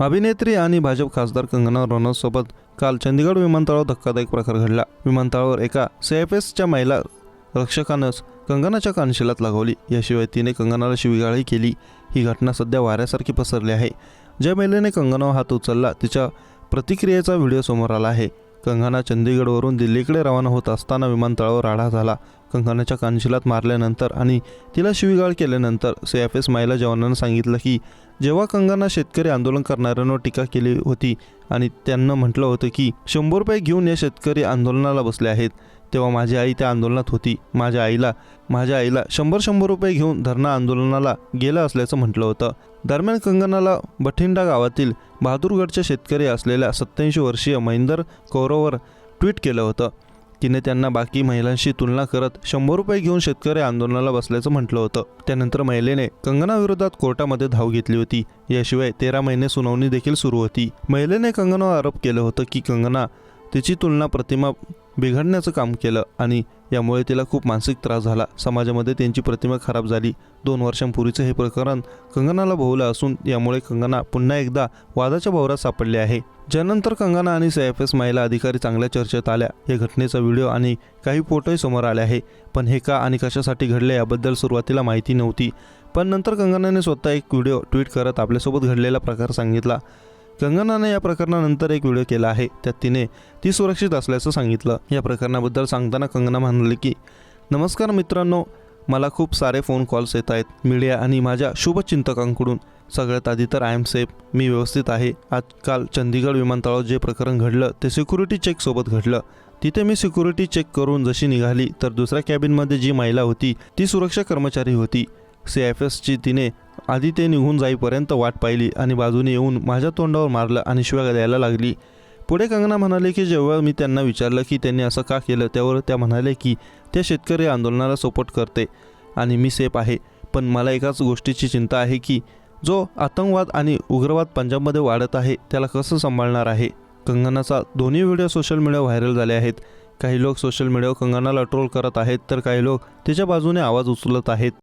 अभिनेत्री आणि भाजप खासदार कंगना रनौतसोबत काल चंदीगड विमानतळावर धक्कादायक प्रकार घडला. विमानतळावर एका सीएफएसच्या महिला रक्षकानंच कंगनाच्या कानशिलात लागवली. याशिवाय तिने कंगनाला शिवीगाळही केली. ही घटना सध्या वाऱ्यासारखी पसरली आहे. ज्या महिलेने कंगनावर हात उचलला तिच्या प्रतिक्रियेचा व्हिडिओ समोर आला आहे. कंगना चंदीगडवरून दिल्लीकडे रवाना होत असताना विमानतळावर राडा झाला. कंगनाच्या कानशिलात मारल्यानंतर आणि तिला शिवीगाळ केल्यानंतर सी एफ एस माईला जवानांना सांगितलं की जेव्हा कंगना शेतकरी आंदोलन करणाऱ्यांवर टीका केली होती आणि त्यांना म्हटलं होतं की शंभर रुपये घेऊन या शेतकरी आंदोलनाला बसले आहेत. तेव्हा माझी आई त्या आंदोलनात होती. माझ्या आईला माझ्या आईला शंभर शंभर रुपये घेऊन धरणा आंदोलनाला गेलं असल्याचं म्हटलं होतं. दरम्यान कंगनाला बठिंडा गावातील बहादूरगडचे शेतकरी असलेल्या सत्याऐंशी वर्षीय महेंदर कौरववर ट्विट केलं होतं. तिने त्यांना बाकी महिलांशी तुलना करत शंभर रुपये घेऊन शेतकरी आंदोलनाला बसल्याचं म्हटलं होतं. त्यानंतर महिलेने कंगनाविरोधात कोर्टामध्ये धाव घेतली होती. याशिवाय तेरा महिने सुनावणी देखील सुरू होती. महिलेने कंगनावर आरोप केलं होतं की कंगना तिची तुलना प्रतिमा बिघडण्याचं काम केलं आणि यामुळे तिला खूप मानसिक त्रास झाला. समाजामध्ये त्यांची प्रतिमा खराब झाली. दोन वर्षांपूर्वीचं हे प्रकरण कंगनाला भोवलं असून यामुळे कंगना पुन्हा एकदा वादाच्या भोवऱ्यात सापडली आहे. ज्यानंतर कंगना आणि सी एफ एस महिला अधिकारी चांगल्या चर्चेत आल्या. या घटनेचा व्हिडिओ आणि काही फोटोही समोर आले आहे. पण हे का आणि कशासाठी घडले याबद्दल सुरुवातीला माहिती नव्हती. पण नंतर कंगनाने स्वतः एक व्हिडिओ ट्विट करत आपल्यासोबत घडलेला प्रकार सांगितला. कंगनाने या प्रकरणानंतर एक व्हिडिओ केला आहे. त्यात तिने ती सुरक्षित असल्याचं सांगितलं. या प्रकरणाबद्दल सांगताना कंगना म्हणाली की नमस्कार मित्रांनो मला खूप सारे फोन कॉल्स येत आहेत. मीडिया आणि माझ्या शुभचिंतकांकडून सगळ्यात आधी तर आय एम सेफ. मी व्यवस्थित आहे. आजकाल चंदीगड विमानतळावर जे प्रकरण घडलं ते सिक्युरिटी चेकसोबत घडलं. तिथे मी सिक्युरिटी चेक करून जशी निघाली तर दुसऱ्या कॅबिनमध्ये जी महिला होती ती सुरक्षा कर्मचारी होती. सी एफ एसची तिने आधी ते निघून जाईपर्यंत वाट पाहिली आणि बाजूने येऊन माझ्या तोंडावर मारलं आणि शिव्या द्यायला लागली. पुढे कंगना म्हणाले की जेव्हा मी त्यांना विचारलं की त्यांनी असं का केलं त्यावर त्या म्हणाले की त्या शेतकरी आंदोलनाला सपोर्ट करते आणि मी सेफ आहे. पण मला एकाच गोष्टीची चिंता आहे की जो आतंकवाद आणि उग्रवाद पंजाबमध्ये वाढत आहे त्याला कसं सांभाळणार आहे? कंगनाचा दोन्ही व्हिडिओ सोशल मीडिया व्हायरल झाले आहेत. काही लोक सोशल मीडियावर कंगनाला ट्रोल करत आहेत तर काही लोक तिच्या बाजूने आवाज उचलत आहेत.